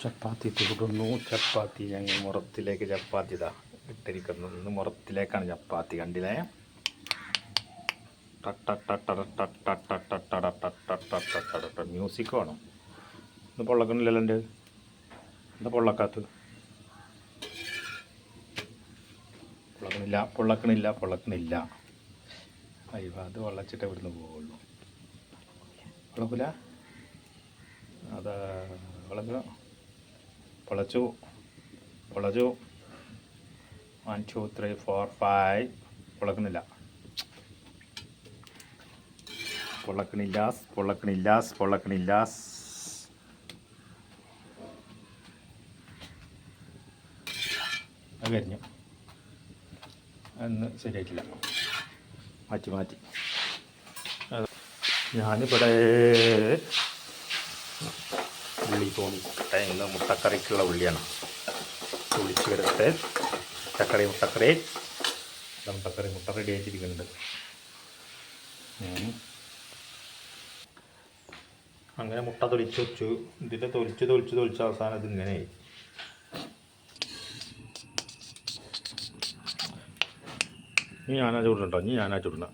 ചപ്പാത്തി ചൂടുന്നു ചപ്പാത്തി ഞങ്ങൾ മുറത്തിലേക്ക് ചപ്പാത്തി ഇതാ ഇട്ടിരിക്കുന്നു ഇന്ന് മുറത്തിലേക്കാണ് ചപ്പാത്തി കണ്ടില്ലേ മ്യൂസിക് വേണം ഇന്ന് പൊള്ളക്കണില്ലല്ലോ എന്റെ എന്താ പൊള്ളക്കാത്ത പൊള്ളക്കണില്ല പൊള്ളക്കണില്ല പൊള്ളക്കണില്ല അയ്യോ അത് വെള്ളച്ചിട്ട് ഇവിടുന്ന് പോവുള്ളൂ പൊള്ളക്കില്ല അതാ വിളക്ക് പൊളച്ചു പൊളച്ചു one two three four five പൊളക്കുന്നില്ല പൊള്ളക്കണില്ല പൊള്ളക്കണില്ല പൊള്ളക്കണില്ല അത് കഴിഞ്ഞു. അന്ന് ശരിയായിട്ടില്ല. മാറ്റി മാറ്റി. ഞാനിവിടെ ഉള്ളി തോന്നി. ഇന്ന് മുട്ടക്കറിക്കുള്ള ഉള്ളിയാണ്. ഒളിച്ച് വരട്ടെ മുട്ടക്കറി മുട്ടക്കറി. മുട്ടക്കറി മുട്ട റെഡി ആയിട്ടിരിക്കുന്നുണ്ട്. അങ്ങനെ മുട്ട തൊലിച്ച് വെച്ചു ഇതിന്റെ തൊലിച്ച് തൊലിച്ച് തൊലിച്ച് അവസാനം ഇത് ഇങ്ങനെയായി ഇനി ഞാനാ ചൂടുണ്ടോ ഇനി ഞാനാ ചൂടണം